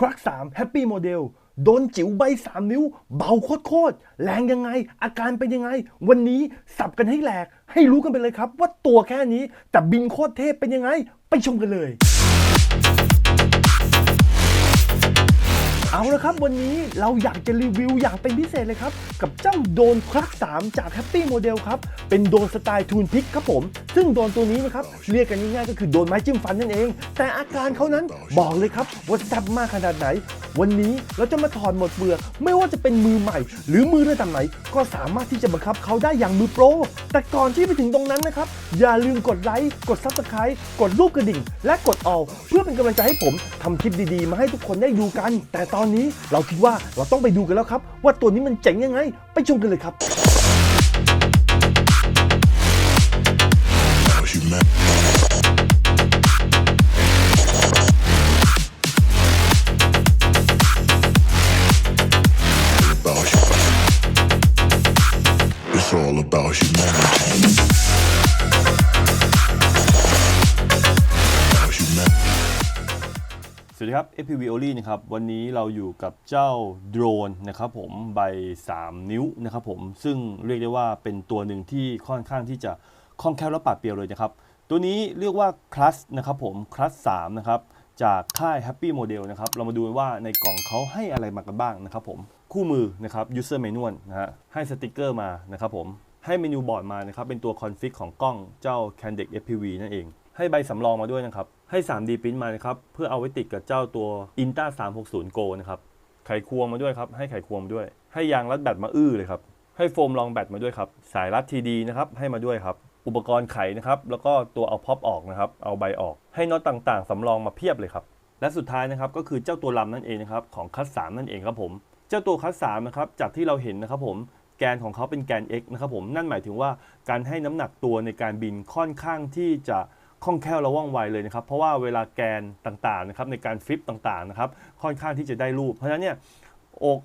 ครักสามแฮปปี้โมเดลโดนจิ๋วใบ3นิ้ว เบาโคตรๆแรงยังไง อาการเป็นยังไง วันนี้สับกันให้แหลก ให้รู้กันไปเลยครับ ว่าตัวแค่นี้แต่บินโคตรเทพเป็นยังไง ไปชมกันเลย เอาละครับ วันนี้เราอยากจะรีวิวอย่างเป็นพิเศษเลยครับ กับเจ้าโดนคลัก 3 จาก Happy Model ครับ เป็นโดนสไตล์ทูนพิกครับผม ซึ่งโดนตัวนี้นะครับ เรียกกันง่ายๆก็คือโดนไม้จิ้มฟันนั่นเอง แต่อาการเขานั้นบอกเลยครับว่าแซ่บมากขนาดไหน วันนี้เราจะมาถอดหมดเปลือกไม่ว่าจะเป็นมือใหม่ หรือมือระดับไหน ก็สามารถที่จะบังคับเขาได้อย่างมือโปร แต่ก่อนที่ไปถึงตรงนั้นนะครับอย่าลืมกดไลค์กด Subscribe กดรูปกระดิ่ง และกดออลเพื่อเป็นกำลังใจให้ผมทำคลิปดีๆ มาให้ทุกคนได้ดูกัน แต่ตอนอนนี้เราคิดว่าเราต้องไปดูกันแล้วครับ ว่าตัวนี้มันเจ๋งยังไง ไปชมกันเลยครับ ดีครับ FPV o l y นะครับวันนี้เราอยู่กับเจ้าโดรนนะครับผมใบ 3 นิ้วนะครับผมซึ่งเรียกได้ว่าเป็นตัวหนึ่งที่ค่อนข้างที่จะคล่องแคล่วและปราดเปรียวเลยนะครับตัวนี้เรียกว่าคลัสนะครับผมคลัส3นะครับจากค่าย Happy Model นะครับเรามาดูว่าในกล่องเขาให้อะไรมากันบ้างนะครับผมคู่มือนะครับ user manual นะฮะให้สติกเกอร์มานะครับผมให้เมนูบอร์ดมานะครับเป็นตัวคอนฟิกของกล้องเจ้า Candec FPV นั่นเอง ให้ใบสำรองมาด้วยนะครับ ให้ 3D print มานะครับ เพื่อเอาไว้ติดกับเจ้าตัว Inta 360 Go นะครับ ไขควงมาด้วยครับ ให้ไขควงมาด้วย ให้ยางรัดแบตมาอื้อเลยครับ ให้โฟมรองแบตมาด้วยครับ สายรัดทีดีนะครับ ให้มาด้วยครับ อุปกรณ์ไขนะครับ แล้วก็ตัวเอาพ็อปออกนะครับ เอาใบออก ให้น็อตต่างๆสำรองมาเพียบเลยครับ และสุดท้ายนะครับก็คือเจ้าตัวลำนั่นเองนะครับ ของคัสสามนั่นเองครับผม เจ้าตัวคัสสามนะครับ จากที่เราเห็นนะครับผมแกนของเขาเป็นแกน x นะครับผม นั่นหมายถึงว่าการให้น้ำหนักตัวในการบินค่อนข้างที่จะ คล่องแคล่วและว่องไวเลยนะครับ เพราะว่าเวลาแกนต่างๆนะครับในการฟลิปต่างๆนะครับค่อนข้างที่จะได้รูป เพราะฉะนั้นเนี่ยอก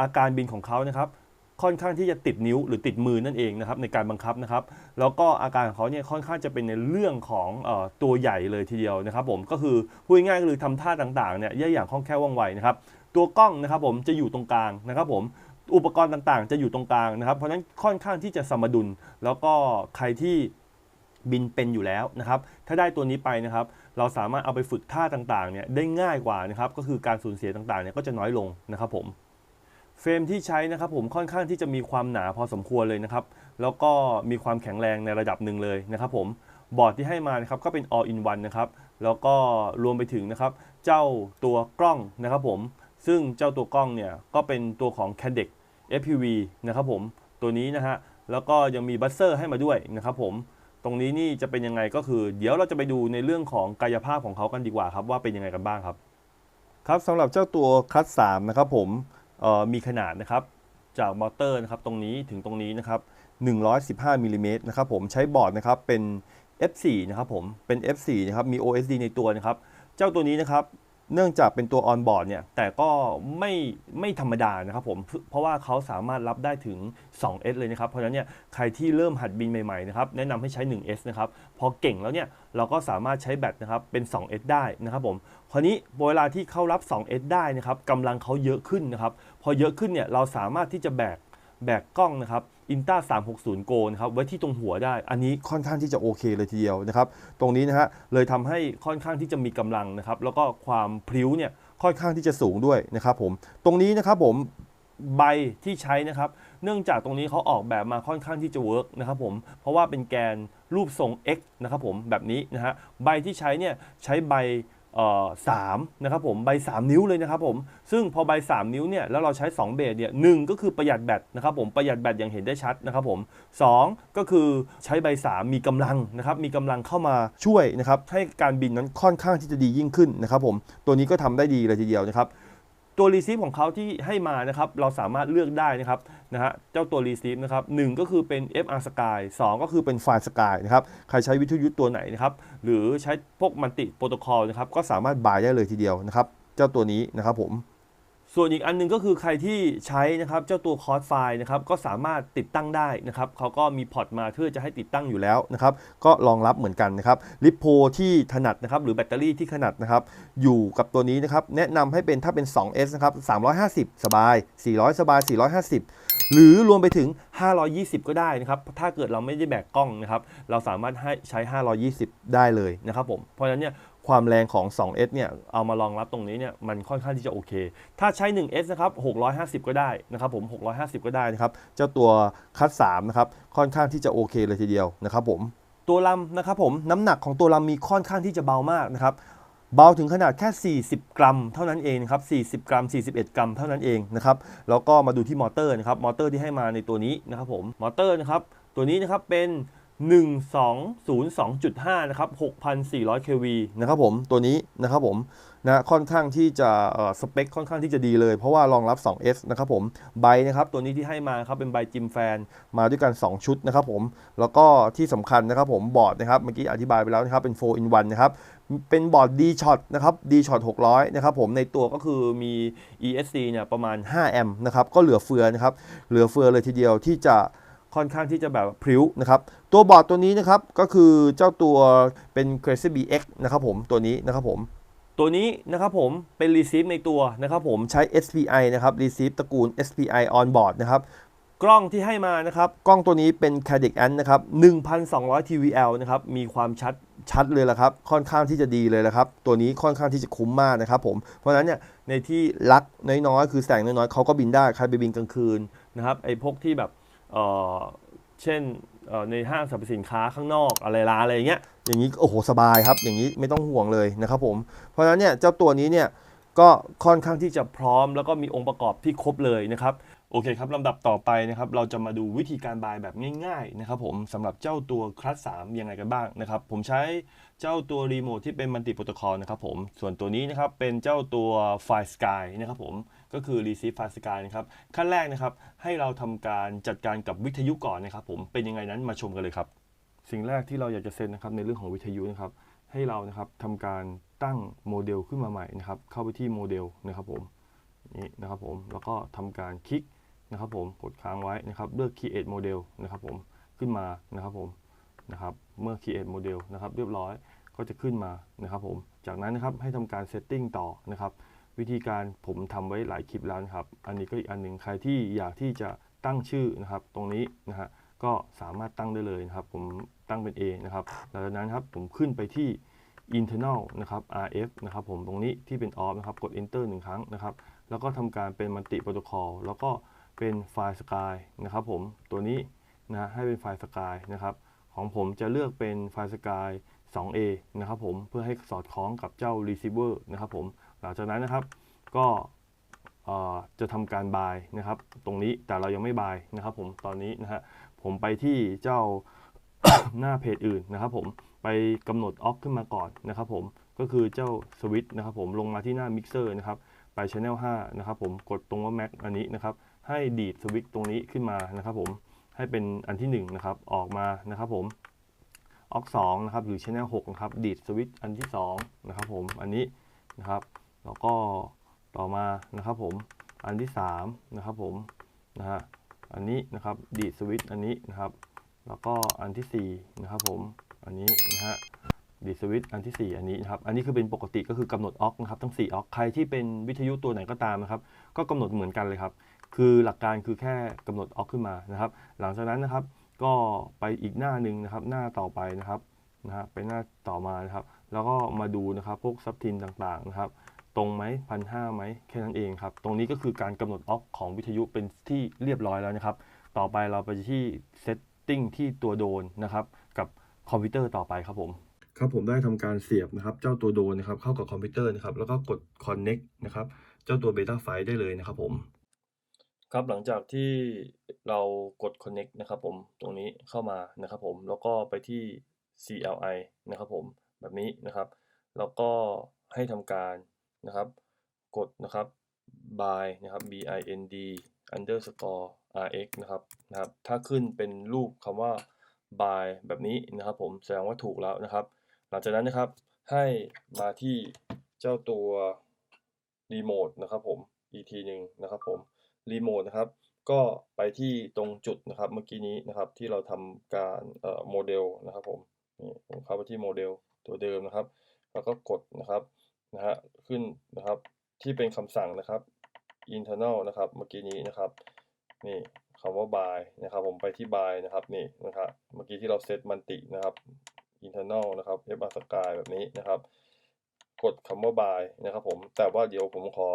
อาการบินของเขานะครับค่อนข้างที่จะติดนิ้วหรือติดมือนั่นเองนะครับในการบังคับนะครับ แล้วก็อาการของเขาเนี่ยค่อนข้างจะเป็นในเรื่องของออตัวใหญ่เลยทีเดียวนะครับ ผมก็คือพูดง่ายๆก็คือทำท่าต่างๆเนี่ยได้อย่างคล่องแคล่วว่องไวนะครับตัวกล้องนะครับผมจะอยู่ตรงกลางนะครับผมอุปกรณ์ต่างๆ จะอยู่ตรงกลางนะครับ เพราะฉะนั้นค่อนข้างที่จะสมดุล แล้วก็ใครที่ บินเป็นอยู่แล้วนะครับ ถ้าได้ตัวนี้ไปนะครับ เราสามารถเอาไปฝึกท่าต่างๆเนี่ยได้ง่ายกว่านะครับ ก็คือการสูญเสียต่างๆเนี่ยก็จะน้อยลงนะครับผมเฟรมที่ใช้นะครับผมค่อนข้างที่จะมีความหนาพอสมควรเลยนะครับ แล้วก็มีความแข็งแรงในระดับหนึ่งเลยนะครับผมบอร์ดที่ให้มานะครับก็เป็น all in one นะครับ แล้วก็รวมไปถึงนะครับ เจ้าตัวกล้องนะครับผม ซึ่งเจ้าตัวกล้องเนี่ยก็เป็นตัวของ c a d e c FPV นะครับผมตัวนี้นะฮะแล้วก็ยังมีบัสเซอร์ให้มาด้วยนะครับผม ตรงนี้นี่จะเป็นยังไงก็คือ เดี๋ยวเราจะไปดูในเรื่องของกายภาพของเขากันดีกว่าครับ ว่าเป็นยังไงกันบ้างครับ ครับสำหรับเจ้าตัวคัส3นะครับผมมีขนาดนะครับจากมอเตอร์นะครับตรงนี้ถึงตรงนี้นะครับ115มิลลิเมตรนะครับผมใช้บอร์ดนะครับเป็น F4 นะครับผมเป็น F4 นะครับมี OSD ในตัวนะครับ เจ้าตัวนี้นะครับ เนื่องจากเป็นตัวออนบอร์ดเนี่ยแต่ก็ไม่ไม่ธรรมดานะครับผมเพราะว่าเขาสามารถรับได้ถึง 2S เลยนะครับ เพราะฉะนั้นเนี่ยใครที่เริ่มหัดบินใหม่ๆนะครับแนะนำให้ใช้ 1S นะครับพอเก่งแล้วเนี่ยเราก็สามารถใช้แบตนะครับเป็น 2S ได้นะครับผมคราวนี้เวลาที่เขารับ 2S ได้นะครับกำลังเขาเยอะขึ้นนะครับพอเยอะขึ้นเนี่ยเราสามารถที่จะแบกแบกกล้องนะครับ Inta 360 Go นะครับไว้ที่ตรงหัวได้ อันนี้ค่อนข้างที่จะโอเคเลยทีเดียวนะครับ ตรงนี้นะฮะเลยทำให้ค่อนข้างที่จะมีกำลังนะครับ แล้วก็ความพลิ้วเนี่ยค่อนข้างที่จะสูงด้วยนะครับผม ตรงนี้นะครับผมใบที่ใช้นะครับ เนื่องจากตรงนี้เขาออกแบบมาค่อนข้างที่จะเวิร์กนะครับผม เพราะว่าเป็นแกนรูปทรง X นะครับผมแบบนี้นะฮะ ใบที่ใช้เนี่ยใช้ใบ สามนะครับผมใบ 3 นิ้วเลยนะครับผมซึ่งพอใบ 3 นิ้วเนี่ยแล้วเราใช้ 2 เบสเนี่ยหนึ่งก็คือประหยัดแบตนะครับผมประหยัดแบตอย่างเห็นได้ชัดนะครับผมสองก็คือใช้ใบ 3 มีกำลังนะครับมีกำลังเข้ามาช่วยนะครับให้การบินนั้นค่อนข้างที่จะดียิ่งขึ้นนะครับผมตัวนี้ก็ทำได้ดีเลยทีเดียวนะครับ ตัวรีซีฟของเขาที่ให้มานะครับเราสามารถเลือกได้นะครับนะฮะเจ้าตัวรีซีฟนะครับหนึ่งก็คือเป็น FR Sky 2 ก็คือเป็น Fire Sky นะครับใครใช้วิทยุตัวไหนนะครับหรือใช้พวกมันติโปรโตคอลนะครับก็สามารถบายได้เลยทีเดียวนะครับเจ้าตัวนี้นะครับผม ส่วนอีกอันหนึงก็คือใครที่ใช้นะครับเจ้าตัวคอร์สไฟล์นะครับก็สามารถติดตั้งได้นะครับเขาก็มีพอร์ตมาเพื่อจะให้ติดตั้งอยู่แล้วนะครับก็รองรับเหมือนกันนะครับลิปโพที่ถนัดนะครับหรือแบตเตอรี่ที่ถนัดนะครับอยู่กับตัวนี้นะครับแนะนำให้เป็นถ้าเป็น 2S นะครับ350 สบาย 400 สบาย 450 หรือรวมไปถึง 520 ก็ได้นะครับถ้าเกิดเราไม่ได้แบกกล้องนะครับเราสามารถให้ใช้ 520 ได้เลยนะครับผมเพราะฉะนั้นเนี่ย ความแรงของ 2S เนี่ยเอามารองรับตรงนี้เนี่ยมันค่อนข้างที่จะโอเค ถ้าใช้ 1S นะครับ650 ก็ได้นะครับผม650 ก็ได้นะครับเจ้าตัวคัด3นะครับค่อนข้างที่จะโอเคเลยทีเดียวนะครับผมตัวลำนะครับผมน้ำหนักของตัวลำมีค่อนข้างที่จะเบามากนะครับเบาถึงขนาดแค่ 40 กรัม เท่านั้นเองครับ40 กรัม 41 กรัมเท่านั้นเองนะครับแล้วก็มาดูที่มอเตอร์นะครับมอเตอร์ที่ให้มาในตัวนี้นะครับผมมอเตอร์นะครับตัวนี้นะครับเป็น 1202.5 นะครับ 6,400 kV นะครับผม ตัวนี้นะครับผมนะค่อนข้างที่จะสเปคค่อนข้างที่จะดีเลย เพราะว่ารองรับ 2S นะครับผม ใบนะครับตัวนี้ที่ให้มาครับเป็นใบจิมแฟนมาด้วยกัน 2 ชุดนะครับผม แล้วก็ที่สำคัญนะครับผมบอร์ดนะครับเมื่อกี้อธิบายไปแล้วนะครับเป็น 4 in 1นะครับเป็นบอร์ด D shot นะครับ D shot 600 นะครับผมในตัวก็คือมี ESC เนี่ยประมาณ 5 แอมป์นะครับก็เหลือเฟือนะครับเหลือเฟือเลยทีเดียวที่จะ ค่อนข้างที่จะแบบพริ้วนะครับ ตัวบอร์ดตัวนี้นะครับก็คือเจ้าตัวเป็น Crazy BX นะครับผมตัวนี้นะครับผม ตัวนี้นะครับผมเป็น receive ในตัวนะครับผมใช้ SPI นะครับ receive ตระกูล SPI on board นะครับกล้องที่ให้มานะครับ กล้องตัวนี้เป็น Cadec Ant นะครับ 1,200 TVL นะครับ มีความชัดชัดเลยละครับ ค่อนข้างที่จะดีเลยละครับ ตัวนี้ค่อนข้างที่จะคุ้มมากนะครับผม เพราะฉะนั้นเนี่ยในที่ลักน้อยๆ คือแสงน้อยๆเขาก็บินได้ ใครไปบินกลางคืนนะครับ ไอ้พวกที่แบบ เออเช่นในห้างสรรพสินค้าข้างนอกอะไรร้านอะไรอย่างเงี้ยอย่างนี้โอ้โหสบายครับ อย่างนี้ไม่ต้องห่วงเลยนะครับผมเพราะฉะนั้นเนี่ยเจ้าตัวนี้เนี่ยก็ค่อนข้างที่จะพร้อม แล้วก็มีองค์ประกอบที่ครบเลยนะครับโอเคครับลำดับต่อไปนะครับเราจะมาดูวิธีการบายแบบง่ายๆนะครับผมสำหรับเจ้าตัวคลัส3ยังไงกันบ้างนะครับผมใช้เจ้าตัวรีโมทที่เป็นมัลติโปรโตคอลนะครับผมส่วนตัวนี้นะครับเป็นเจ้าตัวไฟสกายนะครับผม ก็คือ Receive File Sky นะครับ ขั้นแรกนะครับ ให้เราทำการจัดการกับวิทยุก่อนนะครับ ผม เป็นยังไงนั้นมาชมกันเลยครับ สิ่งแรกที่เราอยากจะเซ็นนะครับในเรื่องของวิทยุนะครับ ให้เรานะครับทำการตั้งโมเดลขึ้นมาใหม่นะครับ เข้าไปที่โมเดลนะครับผม นี่นะครับผม แล้วก็ทำการคลิกนะครับผม กดค้างไว้นะครับ เลือก create model นะครับผม ขึ้นมานะครับผม นะครับ เมื่อ create model นะครับ เรียบร้อย ก็จะขึ้นมานะครับผม จากนั้นนะครับให้ทำการ setting ต่อนะครับ วิธีการผมทำไว้หลายคลิปแล้วนะครับ อันนี้ก็อีกอันหนึ่งใครที่อยากที่จะตั้งชื่อนะครับ ตรงนี้นะฮะก็สามารถตั้งได้เลยนะครับ ผมตั้งเป็น A นะครับหลังจากนั้นครับผมขึ้นไปที่ internal นะครับ RF นะครับผมตรงนี้ที่เป็น off นะครับ กด enter หนึ่งครั้งนะครับ แล้วก็ทำการเป็นมัลติโปรโตคอลแล้วก็เป็นไฟล์สกายนะครับผมตัวนี้นะฮะให้เป็นไฟล์สกายนะครับ ของผมจะเลือกเป็นไฟล์สกาย 2A นะครับผมเพื่อให้สอดคล้องกับเจ้า receiver นะครับผม หลังจากนั้นนะครับก็จะทำการบายนะครับ ตรงนี้แต่เรายังไม่บายนะครับ ผมตอนนี้นะฮะผมไปที่เจ้าหน้าเพจอื่นนะครับผมไปกำหนดออกขึ้นมาก่อนนะครับผมก็คือเจ้าสวิตช์นะครับผมลงมาที่หน้ามิกเซอร์นะครับไป Channel 5นะครับผมกดตรงว่า Mac อันนี้นะครับให้ดีดสวิตช์ตรงนี้ขึ้นมานะครับผมให้เป็นอันที่1นะครับออกมานะครับผมออก2นะครับหรือ Channel 6นะครับดีดสวิตช์อันที่2นะครับผมอันนี้นะครับ แล้วก็ต่อมานะครับผมอันที่3นะครับผมนะฮะอันนี้นะครับดีดสวิตช์อันนี้นะครับ แล้วก็อันทีสี่4นะครับผมอันนี้นะฮะดีสวิตอันทีสี่ 4 อันนี้นะครับอันนี้คือเป็นปกติก็คือกำหนดออกนะครับทั้ง4ออกใครที่เป็นวิทยุตัวไหนก็ตามนะครับก็กำหนดเหมือนกันเลยครับ คือหลักการคือแค่กำหนดออกขึ้นมานะครับ หลังจากนั้นนะครับก็ไปอีกหน้าหนึ่งนะครับ หน้าต่อไปนะครับนะฮะไปหน้าต่อมานะครับ แล้วก็มาดูนะครับพวกซับทินต่างๆนะครับ ตรงไหมพันห้าไหมแค่นั้นเองครับ ตรงนี้ก็คือการกำหนดออกของวิทยุเป็นที่เรียบร้อยแล้วนะครับ ต่อไปเราไปที่เซตติ้งที่ตัวโดนนะครับ กับคอมพิวเตอร์ต่อไปครับผม ครับผมได้ทำการเสียบนะครับ เจ้าตัวโดนนะครับเข้ากับคอมพิวเตอร์นะครับ แล้วก็กด Connect นะครับ เจ้าตัวเบต้าไฟได้เลยนะครับผม ครับหลังจากที่เรากด connect นะครับผมตรงนี้เข้ามานะครับผมแล้วก็ไปที่ CLI นะครับผมแบบนี้นะครับ แล้วก็ให้ทำการ นะครับ กดนะครับ by นะครับ bind underscore rx นะครับนะครับ ถ้าขึ้นเป็นรูปคำว่า by แบบนี้นะครับ ผมแสดงว่าถูกแล้วนะครับ หลังจากนั้นนะครับให้มาที่เจ้าตัวรีโมทนะครับผมอีกทีหนึ่งนะครับผมรีโมทนะครับ ก็ไปที่ตรงจุดนะครับเมื่อกี้นี้นะครับที่เราทำการเอ่อโมเดลนะครับผมนี่ผมเข้าไปที่โมเดลตัวเดิมนะครับ แล้วก็กดนะครับ นะฮะขึ้นนะครับที่เป็นคำสั่งนะครับ internal นะครับเมื่อกี้นี้นะครับนี่คำว่า by นะครับผมไปที่ by นะครับนี่นะครับเมื่อกี้ที่เราเซตมันตินะครับ internal นะครับ f r sky แบบนี้นะครับ กดคำว่า by นะครับผมแต่ว่าเดี๋ยวผมขอ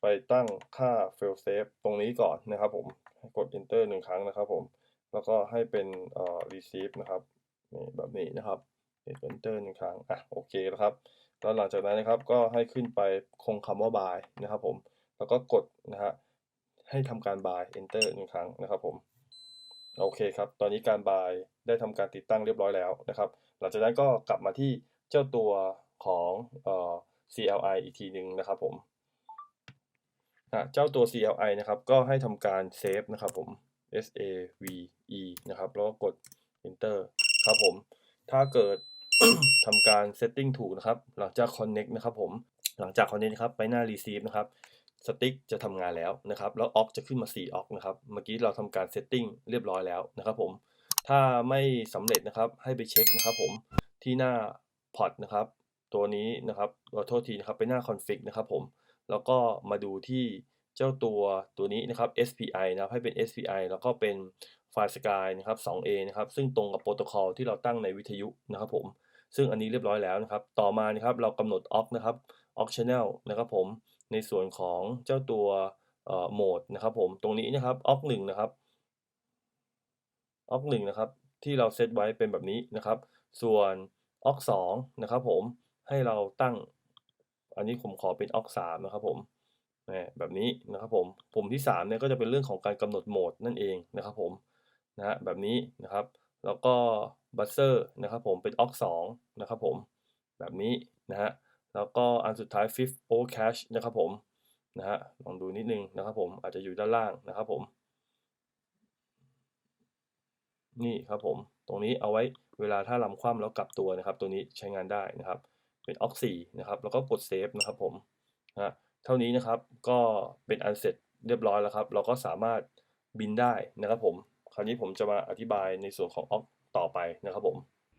ไปตั้งค่า fail safe ตรงนี้ก่อนนะครับผมกด enter หนึ่งครั้งนะครับผมแล้วก็ให้เป็นเอ่อ receive นะครับนี่แบบนี้นะครับ enter หนึ่งครั้งอะโอเคแล้วครับ แล้วหลังจากนั้นนะครับก็ให้ขึ้นไปคงคำว่า by นะครับผมแล้วก็กดนะฮะให้ทำการ by enter หนึ่งครั้งนะครับผมโอเคครับ ตอนนี้การ by ได้ทำการติดตั้งเรียบร้อยแล้วนะครับ หลังจากนั้นก็กลับมาที่เจ้าตัวของเอ่อ CLI อีกทีหนึ่งนะครับผมอะเจ้าตัว CLI นะครับ ก็ให้ทำการเซฟนะครับผม S A V E นะครับ แล้วก็กด enter ครับผม ถ้าเกิด ทำการ setting ถูกนะครับ หลังจาก connect นะครับผม หลังจาก connect นะครับ ไปหน้า receive นะครับสติ๊กจะทำงานแล้วนะครับ แล้ว aux จะขึ้นมา 4 aux นะครับ เมื่อกี้เราทำการ setting เรียบร้อยแล้วนะครับผม ถ้าไม่สำเร็จนะครับ ให้ไปเช็คนะครับผม ที่หน้า port นะครับ ตัวนี้นะครับขอโทษทีนะครับ ไปหน้า config นะครับผม แล้วก็มาดูที่เจ้าตัวตัวนี้นะครับ SPI นะครับให้เป็น SPI แล้วก็เป็นไฟล์ Sky นะครับ 2A นะครับ ซึ่งตรงกับโปรโตคอลที่เราตั้งในวิทยุนะครับผม ซึ่งอันนี้เรียบร้อยแล้วนะครับ ต่อมานะครับเรากำหนด aux นะครับ aux channel นะครับผมในส่วนของเจ้าตัวโหมดนะครับผมตรงนี้นะครับ aux 1นะครับ aux 1นะครับที่เราเซตไว้เป็นแบบนี้นะครับ ส่วน aux 2นะครับผมให้เราตั้ง อันนี้ผมขอเป็น aux 3นะครับผมแบบนี้นะครับผมปุ่มที่3เนี่ยก็จะเป็นเรื่องของการกำหนดโหมดนั่นเองนะครับผมนะฮะแบบนี้นะครับ แล้วก็ บัสเซอร์นะครับผมเป็น aux 2นะครับผมแบบนี้นะฮะแล้วก็อันสุดท้าย fifth o cache นะครับผมนะฮะลองดูนิดนึงนะครับผมอาจจะอยู่ด้านล่างนะครับผม นี่ครับผมตรงนี้เอาไว้เวลาถ้าลำคว่ำแล้วกลับตัวนะครับ ตัวนี้ใช้งานได้นะครับ เป็น aux 4นะครับแล้วก็กด save นะครับผมนะฮะเท่านี้นะครับก็เป็นอันเสร็จเรียบร้อยแล้วครับ เราก็สามารถบินได้นะครับผม คราวนี้ผมจะมาอธิบายในส่วนของ aux ต่อไปนะครับผม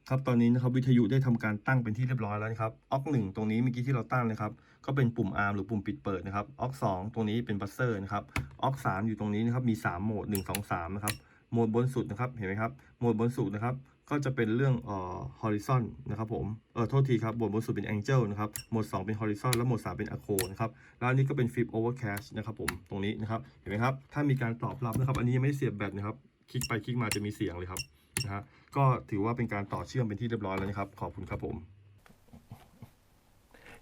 ครับตอนนี้นะครับวิทยุได้ทำการตั้งเป็นที่เรียบร้อยแล้วนะครับ aux 1ตรงนี้เมื่อกี้ที่เราตั้งนะครับ ก็เป็นปุ่ม arm หรือปุ่มปิดเปิดนะครับ aux 2ตรงนี้เป็นบัสเซอร์นะครับ aux 3อยู่ตรงนี้นะครับมี 3 โหมด 1 2 3 นะครับโหมดบนสุดนะครับเห็นไหมครับโหมดบนสุดนะครับก็จะเป็นเรื่องเอ่อ horizon นะครับผมเออโทษทีครับโหมดบนสุดเป็น angel นะครับโหมด 2 เป็น horizon แล้วโหมด 3 เป็น acro นะครับแล้วอันนี้ก็เป็น flip overcast นะครับผมตรงนี้นะครับเห็นไหมครับถ้ามีการตอบรับนะครับอันนี้ยังไม่เสียบแบตนะครับคลิกไปคลิกมาจะมีเสียงเลยครับ นะฮะก็ถือว่าเป็นการต่อเชื่อมเป็นที่เรียบร้อยแล้วนะครับ ขอบคุณครับผม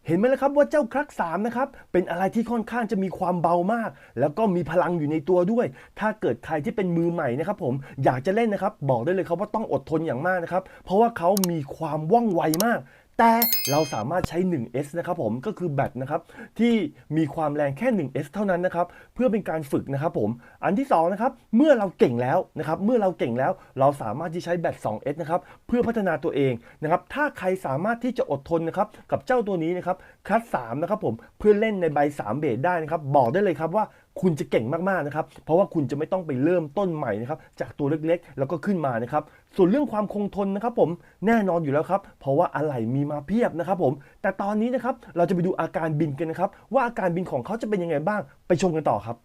เห็นไหมล่ะครับว่าเจ้าคลักสามนะครับเป็นอะไรที่ค่อนข้างจะมีความเบามาก แล้วก็มีพลังอยู่ในตัวด้วย ถ้าเกิดใครที่เป็นมือใหม่นะครับผมอยากจะเล่นนะครับ บอกได้เลยครับว่าต้องอดทนอย่างมากนะครับ เพราะว่าเขามีความว่องไวมาก แต่เราสามารถใช้ 1S นะครับผมก็คือแบตนะครับที่มีความแรงแค่ 1S เท่านั้นนะครับเพื่อเป็นการฝึกนะครับผมอันที่สองนะครับเมื่อเราเก่งแล้วนะครับเมื่อเราเก่งแล้วเราสามารถที่ใช้แบต 2S นะครับเพื่อพัฒนาตัวเองนะครับถ้าใครสามารถที่จะอดทนนะครับกับเจ้าตัวนี้นะครับคัส3นะครับผมเพื่อเล่นในใบ 3 เบสได้นะครับบอกได้เลยครับว่า คุณจะเก่งมากๆนะครับ เพราะว่าคุณจะไม่ต้องไปเริ่มต้นใหม่นะครับจากตัวเล็กๆ แล้วก็ขึ้นมานะครับ ส่วนเรื่องความคงทนนะครับผมแน่นอนอยู่แล้วครับ เพราะว่าอะไหล่มีมาเพียบนะครับผม แต่ตอนนี้นะครับเราจะไปดูอาการบินกันนะครับ ว่าอาการบินของเขาจะเป็นยังไงบ้าง ไปชมกันต่อครับ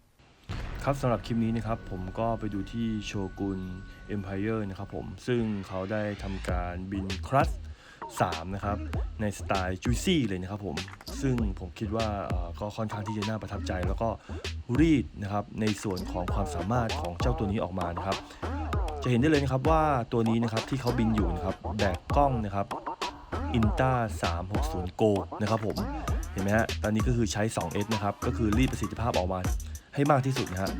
ครับสำหรับคลิปนี้นะครับผมก็ไปดูที่โชกุน Empire นะครับผมซึ่งเขาได้ทำการบินครัส 3 นะครับ ในสไตล์ Juicy เลยนะครับผม ซึ่งผมคิดว่าก็ค่อนข้างที่จะน่าประทับใจ แล้วก็รีดนะครับในส่วนของความสามารถของเจ้าตัวนี้ออกมานะครับ จะเห็นได้เลยนะครับว่าตัวนี้นะครับที่เขาบินอยู่นะครับแบกกล้องนะครับอินต้า360 Go นะครับผมเห็นไหมฮะตอนนี้ก็คือใช้ 2S นะครับ ก็คือรีดประสิทธิภาพออกมาให้มากที่สุดนะฮะ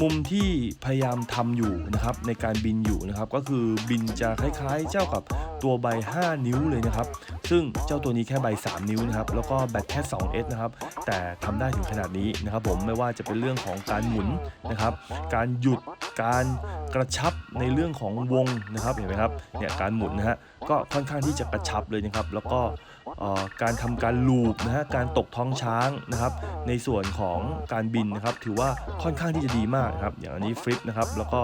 มุมที่พยายามทำอยู่นะครับในการบินอยู่นะครับ ก็คือบินจะคล้ายๆ เจ้ากับตัวใบ 5 นิ้วเลยนะครับ ซึ่งเจ้าตัวนี้แค่ใบ 3 นิ้วนะครับแล้วก็แบตแค่ 2S นะครับแต่ทำได้ถึงขนาดนี้นะครับ ผมไม่ว่าจะเป็นเรื่องของการหมุนนะครับ การหยุดการกระชับในเรื่องของวงนะครับเห็นไหมครับเนี่ยการหมุนนะฮะก็ค่อนข้างที่จะกระชับเลยนะครับ แล้วก็ การทำการลูปนะฮะการตกท้องช้างนะครับ ในส่วนของการบินนะครับ ถือว่าค่อนข้างที่จะดีมากนะครับ อย่างอันนี้ฟลิปนะครับ แล้วก็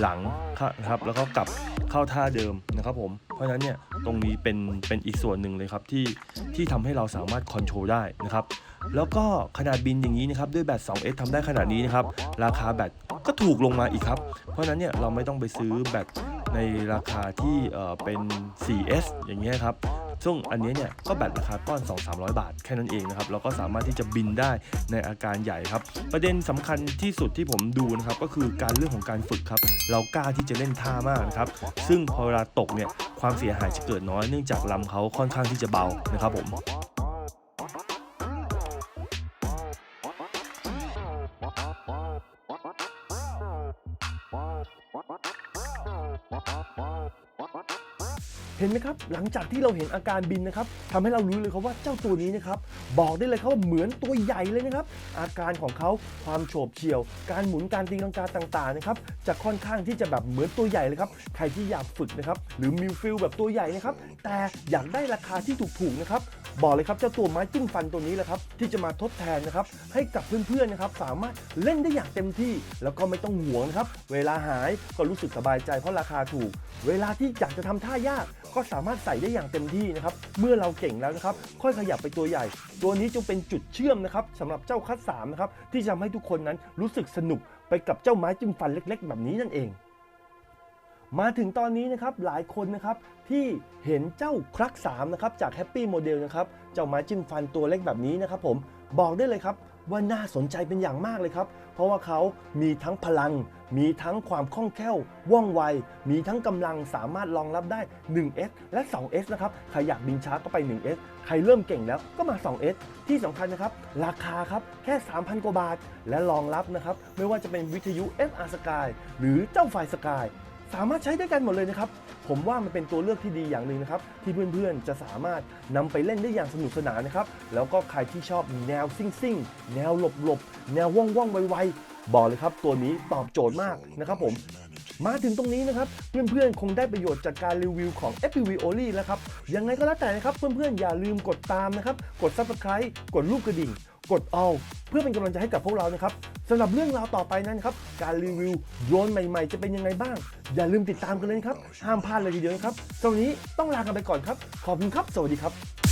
หลังนะครับแล้วก็กลับเข้าท่าเดิมนะครับผมเพราะฉะนั้นเนี่ยตรงนี้เป็นเป็นอีกส่วนหนึ่งเลยครับที่ที่ทำให้เราสามารถคอนโทรลได้นะครับ แล้วก็ขนาดบินอย่างนี้นะครับ ด้วยแบต 2S ทำได้ขนาดนี้นะครับ ราคาแบต ก็ถูกลงมาอีกครับ เพราะนั้นเนี่ยเราไม่ต้องไปซื้อแบตในราคาที่เออเป็น 4S อย่างเงี้ยครับซึ่งอันนี้เนี่ยก็แบตราคาก้อน 2-300 บาทแค่นั้นเองนะครับเราก็สามารถที่จะบินได้ในอาการใหญ่ครับ ประเด็นสำคัญที่สุดที่ผมดูนะครับก็คือการเรื่องของการฝึกครับ เรากล้าที่จะเล่นท่ามากนะครับ ซึ่งพอเวลาตกเนี่ยความเสียหายจะเกิดน้อยเนื่องจากลำเขาค่อนข้างที่จะเบานะครับผม ห็นไหมครับ หลังจากที่เราเห็นอาการบินนะครับทำให้เรารู้เลยครับว่าเจ้าตัวนี้นะครับบอกได้เลยครับว่าเหมือนตัวใหญ่เลยนะครับ อาการของเขาความโฉบเฉี่ยว การหมุนการตีลังกาต่างๆนะครับจะค่อนข้างที่จะแบบเหมือนตัวใหญ่เลยครับใครที่อยากฝึกนะครับหรือมิวฟิลแบบตัวใหญ่นะครับแต่อยากได้ราคาที่ถูกๆนะครับบอกเลยครับเจ้าตัวไม้จิ้มฟันตัวนี้แหละครับที่จะมาทดแทนนะครับให้กับเพื่อนๆนะครับสามารถเล่นได้อย่างเต็มที่ แล้วก็ไม่ต้องห่วงนะครับเวลาหายก็รู้สึกสบายใจเพราะราคาถูก เวลาที่อยากจะทำท่ายากก็สามารถใส่ได้อย่างเต็มที่นะครับ เมื่อเราเก่งแล้วนะครับ ค่อยขยับไปตัวใหญ่ ตัวนี้จึงเป็นจุดเชื่อมนะครับสำหรับเจ้าคัดสามนะครับที่จะทำให้ทุกคนนั้นรู้สึกสนุกไปกับเจ้าไม้จิ้มฟันเล็ก ๆ แบบนี้นั่นเองมาถึงตอนนี้นะครับหลายคนนะครับที่เห็นเจ้าครักสามนะครับจากแฮปปี้โมเดลนะครับเจ้าไม้จิ้มฟันตัวเล็กแบบนี้นะครับผมบอกได้เลยครับ ว่าน่าสนใจเป็นอย่างมากเลยครับ เพราะว่าเขามีทั้งพลัง มีทั้งความคล่องแคล่ว ว่องไว มีทั้งกำลังสามารถรองรับได้ 1S และ 2S นะครับ ใครอยากบินช้าก็ไป 1S ใครเริ่มเก่งแล้วก็มา 2S ที่สำคัญนะครับ ราคาครับแค่ 3,000 กว่าบาท และรองรับนะครับ ไม่ว่าจะเป็นวิทยุ FR Sky หรือเจ้าไฟสกาย สามารถใช้ได้กันหมดเลยนะครับ ผมว่ามันเป็นตัวเลือกที่ดีอย่างหนึ่งนะครับ ที่เพื่อนๆจะสามารถนำไปเล่นได้อย่างสนุกสนานนะครับ แล้วก็ใครที่ชอบแนวซิ่งซิ่งแนวหลบหลบแนวว่องว่องๆไวๆบอกเลยครับ ตัวนี้ตอบโจทย์มากนะครับผมมาถึงตรงนี้นะครับ เพื่อนๆ คงได้ประโยชน์จากการรีวิวของ FPV Only แล้วครับ ยังไงก็แล้วแต่นะครับ เพื่อนๆ อย่าลืมกดตามนะครับ กด Subscribe กดรูปกระดิ่ง กด All เพื่อเป็นกำลังใจให้กับพวกเรานะครับสำหรับเรื่องราวต่อไปนั้นครับ การรีวิวโดรนใหม่ ๆ จะเป็นยังไงบ้าง อย่าลืมติดตามกันเลยครับ ห้ามพลาดเลยทีเดียวนะครับตรงนี้ต้องลากันไปก่อนครับ ขอบคุณครับ สวัสดีครับ